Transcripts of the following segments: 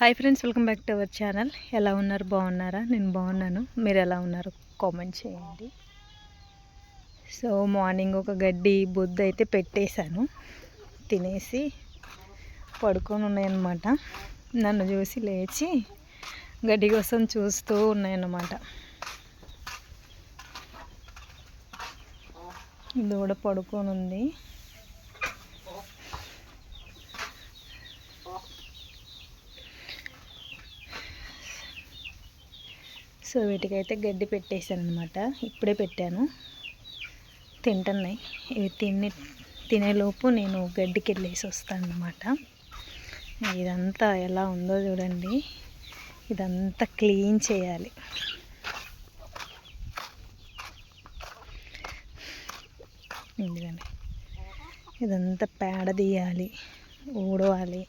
Hi friends welcome back to our channel ఎలా ఉన్నారు? బాగున్నారా? నేను బాగున్నాను. మీరు ఎలా ఉన్నారు? కామెంట్ చేయండి. సో మార్నింగ్ ఒక గడ్డి బొద్దు అయితే పెట్టేశాను. తినేసి పడుకొని ఉన్నాయన్నమాట. నన్ను చూసి లేచి గడ్డి కోసం చూస్తూ ఉన్నాయన్నమాట. ఇది కూడా పడుకొని ఉంది. సో వీటికైతే గడ్డి పెట్టేశాను అనమాట ఇప్పుడే పెట్టాను. తింటున్నాయి. ఇవి తిని తినేలోపు నేను గడ్డికి వెళ్ళేసి వస్తాను అనమాట ఇదంతా ఎలా ఉందో చూడండి. ఇదంతా క్లీన్ చేయాలి. ఇదిగండి. ఇదంతా పేడ తీయాలి ఊడవాలి.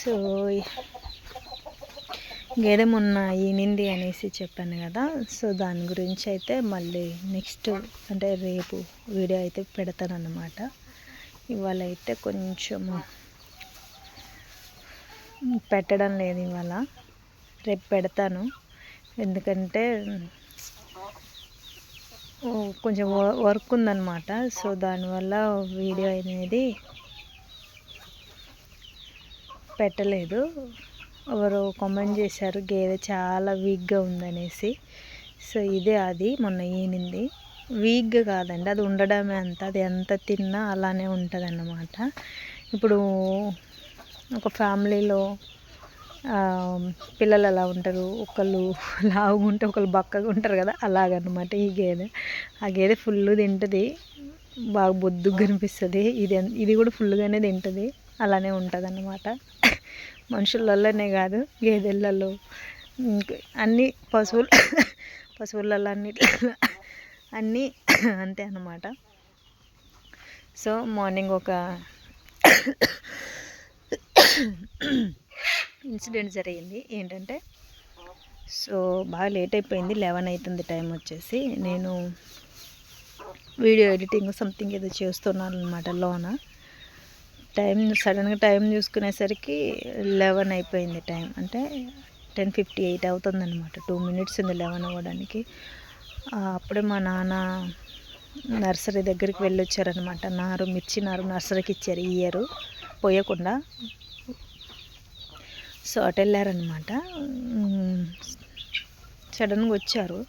సో గేదె మొన్న ఈనింది అనేసి చెప్పాను కదా. సో దాని గురించి అయితే మళ్ళీ నెక్స్ట్ అంటే రేపు వీడియో అయితే పెడతాను అన్నమాట ఇవాళ అయితే కొంచెం పెట్టడం లేదు ఇవాళ. రేపు పెడతాను. ఎందుకంటే కొంచెం వర్క్ ఉందన్నమాట. సో దానివల్ల వీడియో అనేది పెట్టలేదు. ఎవరు కామెంట్ చేశారు గేదె చాలా వీక్గా ఉందనేసి. సో ఇదే అది మొన్న ఈనింది. వీక్గా కాదండి అది ఉండడమే అంత అది ఎంత తిన్నా అలానే ఉంటుంది అన్నమాట ఇప్పుడు ఒక ఫ్యామిలీలో పిల్లలు అలా ఉంటారు? ఒకళ్ళు లావుగా ఉంటే ఒకళ్ళు బక్కగా ఉంటారు కదా అలాగనమాట ఈ గేదె. ఆ గేదె ఫుల్ తింటుంది. బాగా బొద్దుగా కనిపిస్తుంది. ఇది ఇది కూడా ఫుల్గానే తింటుంది. అలానే ఉంటుంది అన్నమాట మనుషులలోనే కాదు గేదెలలో. అన్ని పశువులు పశువులలో అన్నిట్లో అన్నీ అంతే అన్నమాట. సో మార్నింగ్ ఒక ఇన్సిడెంట్ జరిగింది. ఏంటంటే సో బాగా లేట్ అయిపోయింది. లెవెన్ అవుతుంది టైం వచ్చేసి. నేను వీడియో ఎడిటింగ్ సంథింగ్ ఏదో చేస్తున్నాను అనమాట లోన. టైం సడన్గా టైం చూసుకునేసరికి లెవెన్ అయిపోయింది టైం. అంటే టెన్ ఫిఫ్టీ ఎయిట్ అవుతుంది అనమాట టూ మినిట్స్ ఉంది లెవెన్ అవ్వడానికి. అప్పుడే మా నాన్న నర్సరీ దగ్గరికి వెళ్ళొచ్చారనమాట నారు మిర్చి నారు నర్సరీకి ఇచ్చారు ఈ ఇయర్. పోయకుండా. సో అటు వెళ్ళారనమాట సడన్గా వచ్చారు.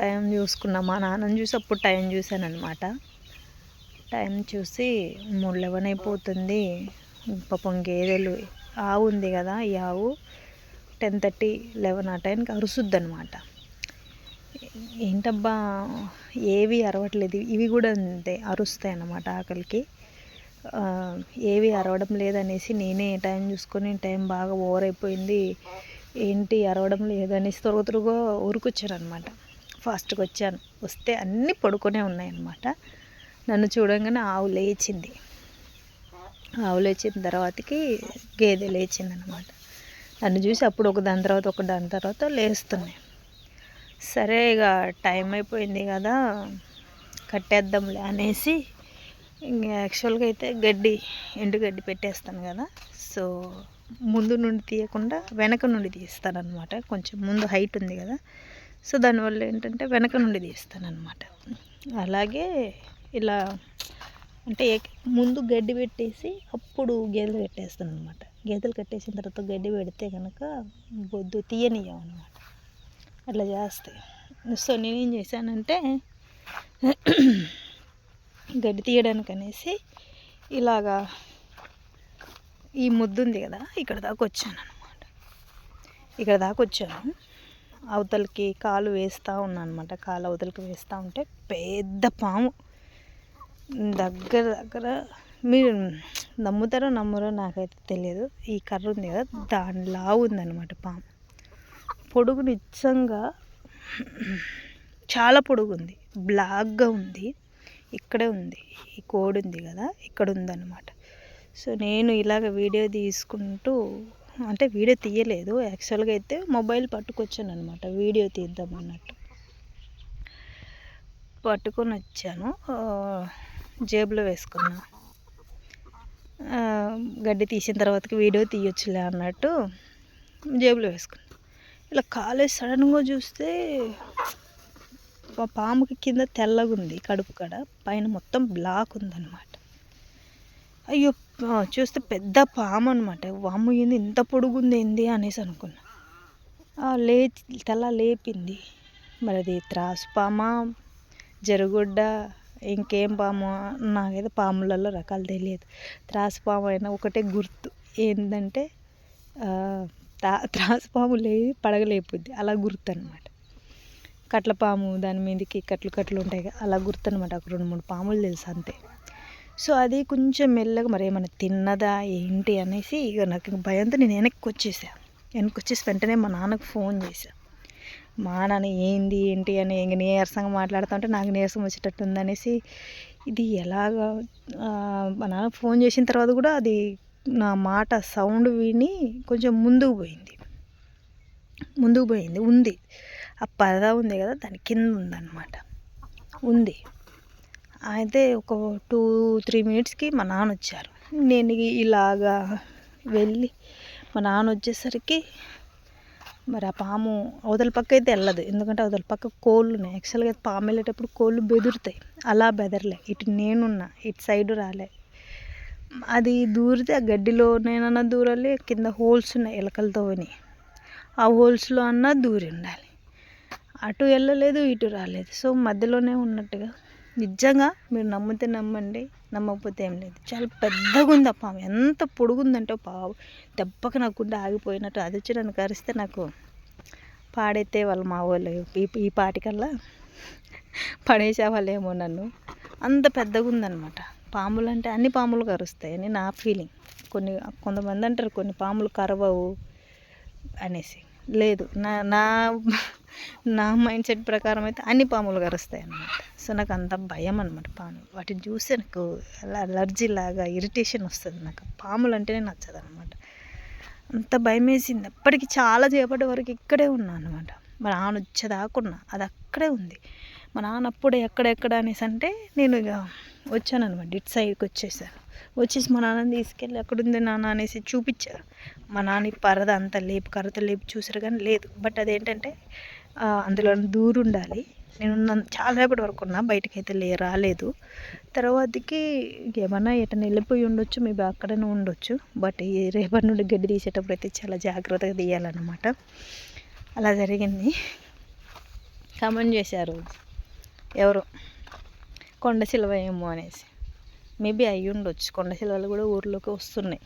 టైం చూసుకున్నా మా నాన్నని చూసి అప్పుడు టైం చూశాను అనమాట టైం చూసి మూడు లెవెన్ అయిపోతుంది పాపం గేదెలు ఆవు ఉంది కదా ఈ ఆవు టెన్ థర్టీ లెవెన్ ఆ టైంకి అరుసుద్ది అనమాట ఏంటబ్బా ఏవి అరవట్లేదు ఇవి కూడా అంతే అరుస్తాయి అన్నమాట ఆకలికి ఏవి అరవడం లేదనేసి నేనే టైం చూసుకొని టైం బాగా ఓవర్ అయిపోయింది ఏంటి అరవడం లేదనేసి త్వరగా త్వరగా ఊరుకొచ్చాను అనమాట ఫాస్ట్గా వచ్చాను. వస్తే అన్నీ పడుకునే ఉన్నాయన్నమాట. నన్ను చూడంగానే ఆవు లేచింది. ఆవు లేచిన తర్వాతకి గేదె లేచింది అనమాట నన్ను చూసి అప్పుడు ఒక దాని తర్వాత ఒక దాని తర్వాత లేస్తున్నాయి. సరే ఇక టైం అయిపోయింది కదా కట్టేద్దాంలే అనేసి ఇంకా యాక్చువల్గా అయితే గడ్డి ఎండుగడ్డి పెట్టేస్తాను కదా. సో ముందు నుండి తీయకుండా వెనక నుండి తీస్తానమాట కొంచెం ముందు హైట్ ఉంది కదా. సో దానివల్ల ఏంటంటే వెనక నుండి తీస్తానమాట అలాగే ఇలా అంటే ముందు గడ్డి పెట్టేసి అప్పుడు గేదెలు కట్టేస్తాను అనమాట గేదెలు కట్టేసిన తర్వాత గడ్డి పెడితే కనుక బొద్దు తీయనియ్యం అనమాట అట్లా చేస్తాయి. సో నేనేం చేశానంటే గడ్డి తీయడానికి అనేసి ఇలాగా ఈ ముద్దు ఉంది కదా ఇక్కడ దాకా వచ్చాను అనమాట ఇక్కడ దాకా వచ్చాను. అవతలకి కాలు వేస్తూ ఉన్నాను అనమాట కాలు అవతలకి వేస్తూ ఉంటే పెద్ద పాము. దగ్గర దగ్గర మీరు నమ్ముతారో నమ్మరో నాకైతే తెలియదు. ఈ కర్ర ఉంది కదా దానిలా ఉందన్నమాట పాము. పొడుగు నిజంగా చాలా పొడుగు ఉంది బ్లాక్గా ఉంది. ఇక్కడే ఉంది. ఈ కోడి ఉంది కదా ఇక్కడ ఉందన్నమాట. సో నేను ఇలాగ వీడియో తీసుకుంటూ అంటే వీడియో తీయలేదు. యాక్చువల్గా అయితే మొబైల్ పట్టుకొచ్చాను అనమాట వీడియో తీద్దాం అన్నట్టు పట్టుకొని వచ్చాను జేబులో వేసుకున్నా. గడ్డి తీసిన తర్వాతకి వీడియో తీయొచ్చులే అన్నట్టు జేబులో వేసుకున్నా. ఇలా కాలేజ్ సడన్గా చూస్తే పాముకి కింద తెల్లగా ఉంది కడుపు కడ పైన మొత్తం బ్లాక్ ఉందన్నమాట. అయ్యో చూస్తే పెద్ద పాము అనమాట వాము ఏంది ఇంత పొడుగుంది ఏంది అనేసి అనుకున్నా. లేచి లే తల లేపింది. మరి అది త్రాసు పామా జరుగుడ్డ ఇంకేం పాము? నాకైతే పాములలో రకాలు తెలియదు. త్రాసు పాము అయినా ఒకటే గుర్తు. ఏంటంటే తా త్రాసు పాము లేవి పడగలేపుద్ది అలా గుర్తు అనమాట కట్ల పాము దాని మీదకి కట్లు కట్లు ఉంటాయి కదా అలా గుర్తు అనమాట ఒక రెండు మూడు పాములు తెలుసు అంతే. సో అది కొంచెం మెల్లగా మరి ఏమైనా తిన్నదా ఏంటి అనేసి ఇక నాకు భయంతో నేను వెనక్కి వచ్చేసా. వెనక్కి వచ్చేసి వెంటనే మా నాన్నకు ఫోన్ చేశాను మా నాన్న ఏంది ఏంటి అని ఇంక నీరసంగా మాట్లాడుతుంటే నాకు నీరసం వచ్చేటట్టు ఉందనేసి ఇది ఎలాగా మా నాన్న ఫోన్ చేసిన తర్వాత కూడా అది నా మాట సౌండ్ విని కొంచెం ముందుకు పోయింది. ముందుకు పోయింది ఉంది. ఆ పరద ఉంది కదా దాని కింద ఉందన్నమాట. ఉంది. అయితే ఒక టూ త్రీ మినిట్స్కి మా నాన్న వచ్చారు. నేను ఇలాగా వెళ్ళి మా నాన్న వచ్చేసరికి మరి ఆ పాము అవతల పక్క అయితే వెళ్ళదు. ఎందుకంటే అవతల పక్క కోళ్ళు ఉన్నాయి. యాక్చువల్గా పాము వెళ్ళేటప్పుడు కోళ్ళు బెదురుతాయి. అలా బెదరలే. ఇటు నేనున్నా ఇటు సైడు రాలే. అది దూరితే ఆ గడ్డిలో నేనన్నా దూరాలి కింద హోల్స్ ఉన్నాయి ఎలకలతో ఆ హోల్స్లో అన్నా దూరి ఉండాలి. అటు వెళ్ళలేదు ఇటు రాలేదు. సో మధ్యలోనే ఉన్నట్టుగా నిజంగా మీరు నమ్మితే నమ్మండి నమ్మకపోతే ఏం లేదు. చాలా పెద్దగా ఉంది ఆ పాము ఎంత పొడుగుందంటే పావు దెబ్బకి నా గుండె ఆగిపోయినట్టు అది వచ్చి నన్ను కరిస్తే నాకు పాడైతే వాళ్ళు మా వాళ్ళు ఈ ఈ పాటికల్లా పడేసేవాళ్ళేమో నన్ను. అంత పెద్దగా ఉందన్నమాట పాములు అంటే అన్ని పాములు కరుస్తాయి అని నా ఫీలింగ్. కొన్ని కొంతమంది అంటారు కొన్ని పాములు కరవవు అనేసి. లేదు నా నా నా మైండ్ సెట్ ప్రకారం అయితే అన్ని పాములు కరుస్తాయి అన్నమాట. సో నాకు అంత భయం అనమాట పాము వాటిని చూస్తే నాకు అలా అలర్జీ లాగా ఇరిటేషన్ వస్తుంది నాకు. పాములు అంటేనే నచ్చదు అనమాట అంత భయం వేసింది అప్పటికి చాలా చేపటి వరకు ఇక్కడే ఉన్నా అనమాట మా నాన్న వచ్చేదాకున్నా. అది అక్కడే ఉంది. మా నాన్న అప్పుడే ఎక్కడెక్కడ అనేసి అంటే నేను ఇక వచ్చాను అనమాట ఇటు సైడ్కి వచ్చేసాను. వచ్చేసి మా నాన్నని తీసుకెళ్ళి ఎక్కడుంది నాన్న అనేసి చూపించారు. మా నాన్న పరద అంత లేపు కరత లేపు చూసారు కానీ లేదు. బట్ అదేంటంటే అందులో దూరు ఉండాలి నేను చాలా సేపటి వరకు ఉన్నా బయటకు అయితే లే రాలేదు. తర్వాతకి ఏమన్నా ఎటన్నా వెళ్ళిపోయి ఉండొచ్చు మేబీ అక్కడనే ఉండొచ్చు. బట్ ఈ రేపటి నుండి గడ్డి తీసేటప్పుడు అయితే చాలా జాగ్రత్తగా తీయాలన్నమాట. అలా జరిగింది. కామెంట్ చేశారు. ఎవరు? కొండ సిల్వ ఏమో అనేసి. మేబీ అయ్యి ఉండొచ్చు కొండ సిల్వలు కూడా ఊర్లోకి వస్తున్నాయి.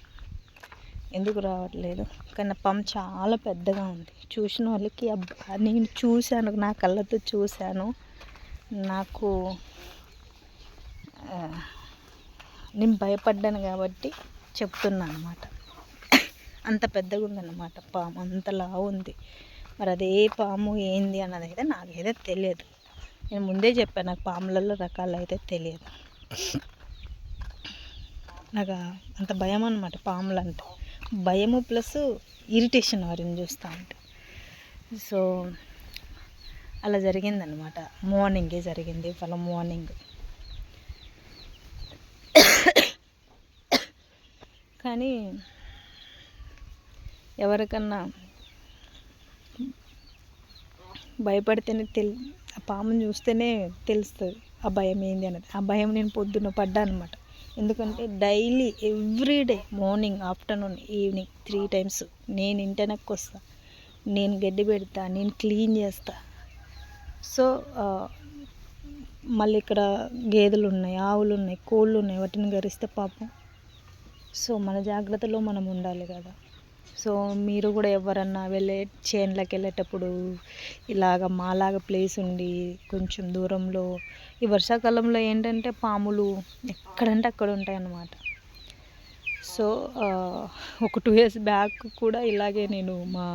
ఎందుకు రావట్లేదు? కానీ ఆ పంప్ చాలా పెద్దగా ఉంది. చూసిన వాళ్ళకి అబ్బా నేను చూశాను నా కళ్ళతో చూశాను. నాకు నేను భయపడ్డాను కాబట్టి చెప్తున్నాను అనమాట అంత పెద్దగా ఉందన్నమాట పాము అంతలా ఉంది. మరి అదే పాము ఏంది అన్నది అయితే నాకైతే తెలియదు. నేను ముందే చెప్పాను నాకు పాములలో రకాలు అయితే తెలియదు. నాకు అంత భయం అనమాట పాములు అంటే భయము ప్లస్ ఇరిటేషన్ వారిని చూస్తూ ఉంటాం. సో అలా జరిగిందనమాట మార్నింగే జరిగింది వాళ్ళ మార్నింగ్. కానీ ఎవరికన్నా భయపడితేనే తెలి ఆ పామును చూస్తేనే తెలుస్తుంది ఆ భయం ఏంది అనేది ఆ భయం నేను పొద్దున్న పడ్డా అనమాట ఎందుకంటే daily every day morning afternoon evening three times నేను ఇంటెనక్కి వస్తా నేను గడ్డి పెడతా నేను క్లీన్ చేస్తా. సో మళ్ళీ ఇక్కడ గేదెలు ఉన్నాయి ఆవులు ఉన్నాయి కోళ్ళు ఉన్నాయి వాటిని గరిస్తే పాపం. సో మన జాగ్రత్తలో మనం ఉండాలి కదా. సో మీరు కూడా ఎవరన్నా వెళ్ళే చేన్లకు వెళ్ళేటప్పుడు ఇలాగ మాలాగ ప్లేస్ ఉండి కొంచెం దూరంలో ఈ వర్షాకాలంలో ఏంటంటే పాములు ఎక్కడంటే అక్కడ ఉంటాయి అన్నమాట సో ఒక టూ ఇయర్స్ బ్యాక్ కూడా ఇలాగే నేను మా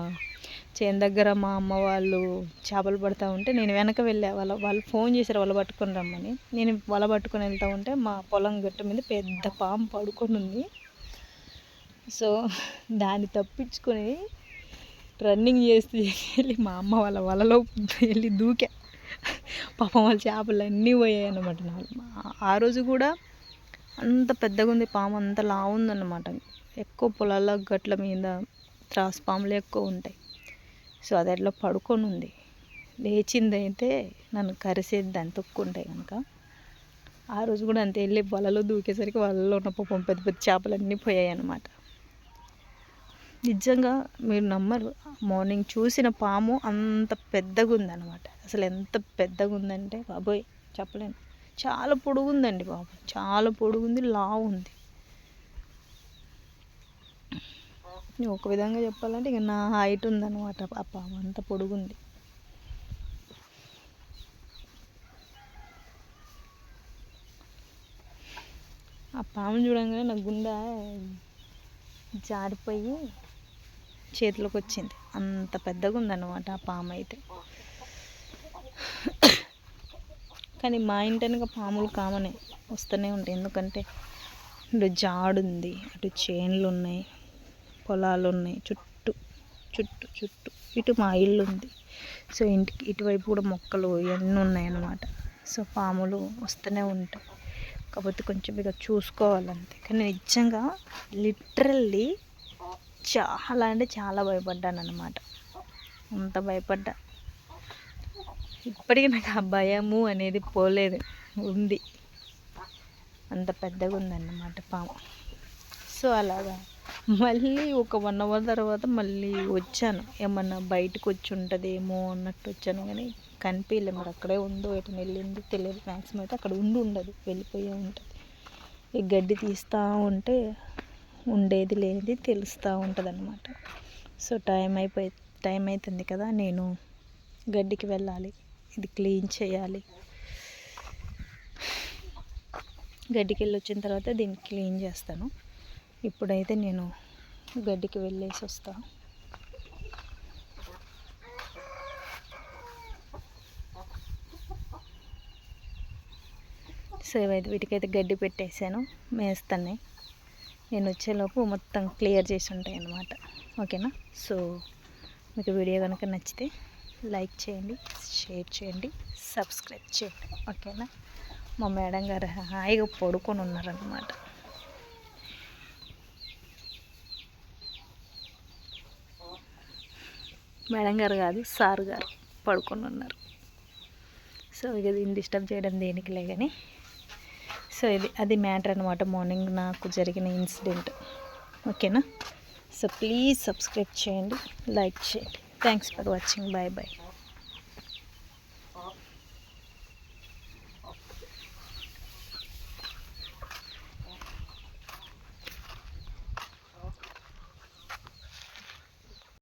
చేను దగ్గర మా అమ్మ వాళ్ళు చేపలు పడతా ఉంటే నేను వెనక వెళ్ళా. వాళ్ళ వాళ్ళు ఫోన్ చేశారు వల పట్టుకొని రమ్మని. నేను వల పట్టుకొని వెళ్తూ ఉంటే మా పొలం గట్టు మీద పెద్ద పాము పడుకొని ఉంది. సో దాన్ని తప్పించుకొని రన్నింగ్ చేస్తూ వెళ్ళి మా అమ్మ వాళ్ళ వలలో వెళ్ళి దూకా. పాపం వాళ్ళ చేపలు అన్నీ పోయాయి అన్నమాట ఆ రోజు కూడా అంత పెద్దగా ఉంది పాము అంత లావు ఉందన్నమాట. ఎక్కువ పొలాల గట్ల మీద త్రాసు పాములు ఎక్కువ ఉంటాయి. సో అది అట్లా పడుకొని ఉంది. లేచిందైతే నన్ను కరిసేది దాన్ని తొక్కుంటాయి కనుక. ఆ రోజు కూడా అంతే వెళ్ళి వలలో దూకేసరికి వలలో ఉన్న పాపం పెద్ద పెద్ద చేపలు అన్నీ పోయాయి అన్నమాట. నిజంగా మీరు నమ్మరు. మార్నింగ్ చూసిన పాము అంత పెద్దగా ఉందన్నమాట అసలు ఎంత పెద్దగా ఉందంటే బాబోయ్ చెప్పలేను. చాలా పొడుగుందండి బాబు. చాలా పొడుగుంది లావు ఉంది ఒక విధంగా చెప్పాలంటే ఇక నా హైట్ ఉందన్నమాట ఆ పాము. అంత పొడుగుంది. ఆ పాము చూడంగానే నా గుండె జారిపోయి చేతిలోకి వచ్చింది అంత పెద్దగా ఉందన్నమాట ఆ పాము అయితే కానీ మా ఇంటి వెనక పాములు కామనే వస్తూనే ఉంటాయి. ఎందుకంటే ఇటు జాడు ఉంది అటు చేన్లు ఉన్నాయి పొలాలు ఉన్నాయి చుట్టూ చుట్టూ చుట్టూ ఇటు మా ఇల్లు ఉంది సో ఇంటికి ఇటువైపు కూడా మొక్కలు ఇవన్నీ ఉన్నాయన్నమాట సో పాములు వస్తూనే ఉంటాయి. కాకపోతే కొంచెం ఇక చూసుకోవాలంతే. కానీ నిజంగా లిటరల్లీ చాలా అంటే చాలా భయపడ్డాను అనమాట అంత భయపడ్డా. ఇప్పటికీ నాకు ఆ భయము అనేది పోలేదు. ఉంది. అంత పెద్దగా ఉందన్నమాట పాము. సో అలాగా. మళ్ళీ ఒక వన్ అవర్ తర్వాత మళ్ళీ వచ్చాను. ఏమన్నా బయటకు వచ్చి ఉంటుందేమో అన్నట్టు వచ్చాను. కానీ కనిపించలే మరి అక్కడే ఉందో ఎటు వెళ్ళిందో తెలియదు. మ్యాక్సిమం అయితే అక్కడ ఉండి ఉండదు. వెళ్ళిపోయే ఉంటుంది. ఈ గడ్డి తీస్తూ ఉంటే ఉండేది లేనిది తెలుస్తూ ఉంటుంది అనమాట సో టైం అయిపోయి టైం అవుతుంది కదా నేను గడ్డికి వెళ్ళాలి ఇది క్లీన్ చేయాలి. గడ్డికి వెళ్ళి వచ్చిన తర్వాత దీన్ని క్లీన్ చేస్తాను. ఇప్పుడైతే నేను గడ్డికి వెళ్ళేసి వస్తాను సో ఇవైతే వీటికైతే గడ్డి పెట్టేసాను మేస్తానే. నేను వచ్చేలోపు మొత్తం క్లియర్ చేసి ఉంటాయి అన్నమాట. ఓకేనా? సో మీకు వీడియో కనుక నచ్చితే లైక్ చేయండి షేర్ చేయండి సబ్స్క్రైబ్ చేయండి. ఓకేనా? మా మేడం గారు హాయిగా పడుకొని ఉన్నారనమాట మేడం గారు కాదు సార్ గారు పడుకొని ఉన్నారు. సో ఇక దీన్ని డిస్టర్బ్ చేయడం దేనికి లేదని సో ఇది అది మ్యాటర్ అనమాట మార్నింగ్ నాకు జరిగిన ఇన్సిడెంట్. ఓకేనా? సో ప్లీజ్ సబ్స్క్రైబ్ చేయండి లైక్ చేయండి. Thanks for watching bye bye